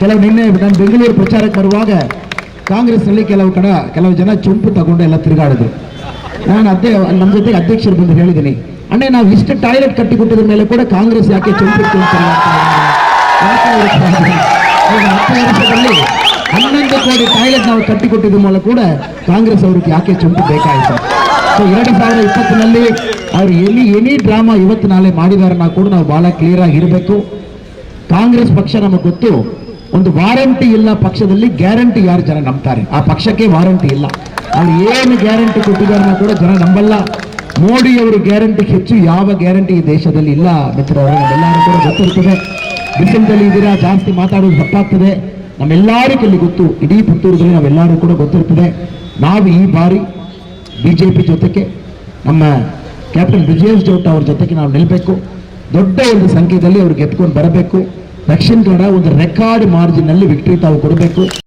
ಕೆಲವು ನಿನ್ನೆ ನಾನು ಬೆಂಗಳೂರು ಪ್ರಚಾರಕ್ಕೆ ಬರುವಾಗ ಕಾಂಗ್ರೆಸ್ನಲ್ಲಿ ಕೆಲವು ಕಡೆ ಕೆಲವು ಜನ ಚುಂಪು ತಗೊಂಡು ಎಲ್ಲ ತಿರುಗಾಡಿದ್ರು. ನಾನು ಅದೇ ನಮ್ಮ ಜೊತೆಗೆ ಅಧ್ಯಕ್ಷರು ಬಂದು ಹೇಳಿದ್ದೀನಿ. ಅಣ್ಣೆ, ನಾವು ಇಷ್ಟು ಟಾಯ್ಲೆಟ್ ಕಟ್ಟಿಕೊಟ್ಟಿದ ಮೇಲೆ ಕೂಡ ಕಾಂಗ್ರೆಸ್ ಯಾಕೆ ಚುಂಪು ಹತ್ತು ವರ್ಷದಲ್ಲಿ ಹನ್ನೊಂದು ಕೋಟಿ ಟಾಯ್ಲೆಟ್ ನಾವು ಕಟ್ಟಿಕೊಟ್ಟಿದ್ದ ಮೂಲಕ ಕೂಡ ಕಾಂಗ್ರೆಸ್ ಅವ್ರಿಗೆ ಯಾಕೆ ಚುಂಪು ಬೇಕಾಯಿತು ಸೊ, ಎರಡು ಸಾವಿರದ ಇಪ್ಪತ್ತಿನಲ್ಲಿ ಅವ್ರು ಎನಿ ಎನಿ ಡ್ರಾಮಾ ಇವತ್ತು ನಾಳೆ ಮಾಡಿದಾರನ್ನ ಕೂಡ ನಾವು ಭಾಳ ಕ್ಲಿಯರ್ ಆಗಿರಬೇಕು ಕಾಂಗ್ರೆಸ್ ಪಕ್ಷ ನಮಗೆ ಗೊತ್ತು. ಒಂದು ವಾರಂಟಿ ಇಲ್ಲ ಪಕ್ಷದಲ್ಲಿ, ಗ್ಯಾರಂಟಿ ಯಾರು ಜನ ನಂಬ್ತಾರೆ? ಆ ಪಕ್ಷಕ್ಕೆ ವಾರಂಟಿ ಇಲ್ಲ. ಅವ್ರು ಏನು ಗ್ಯಾರಂಟಿ ಕೊಟ್ಟಿದ್ದಾರೆ ಕೂಡ ಜನ ನಂಬಲ್ಲ. ಮೋಡಿ ಅವರು ಗ್ಯಾರಂಟಿ ಹೆಚ್ಚು, ಯಾವ ಗ್ಯಾರಂಟಿ ಈ ದೇಶದಲ್ಲಿ ಇಲ್ಲ ಮಿತ್ರರೇ ನಮ್ಮೆಲ್ಲರೂ ಕೂಡ ಗೊತ್ತಿರ್ತದೆ ಬಿಸಿಲದಲ್ಲಿ ಇದ್ದೀರಾ ಜಾಸ್ತಿ ಮಾತಾಡೋದು ತಪ್ಪಾಗ್ತದೆ. ನಮ್ಮೆಲ್ಲರಿಗೂ ಇಲ್ಲಿ ಗೊತ್ತು, ಇಡೀ ಪುತ್ತೂರಲ್ಲಿ ನಾವೆಲ್ಲರೂ ಕೂಡ ಗೊತ್ತಿರ್ತದೆ ನಾವು ಈ ಬಾರಿ ಬಿ ಜೆ ಪಿ ಜೊತೆಗೆ, ನಮ್ಮ ಕ್ಯಾಪ್ಟನ್ ಬ್ರಿಜೇಶ್ ಜೋಟ್ ಅವ್ರ ಜೊತೆಗೆ ನಾವು ನಿಲ್ಲಬೇಕು ದೊಡ್ಡ ಒಂದು ಸಂಖ್ಯೆಯಲ್ಲಿ ಅವ್ರಿಗೆ ಎತ್ಕೊಂಡು ಬರಬೇಕು. ದಕ್ಷಿಣ ಕನ್ನಡ ಒಂದು ರೆಕಾರ್ಡ್ ಮಾರ್ಜಿನ್ನಲ್ಲಿ ವಿಕ್ಟರಿ ತಾವು ಕೊಡಬೇಕು.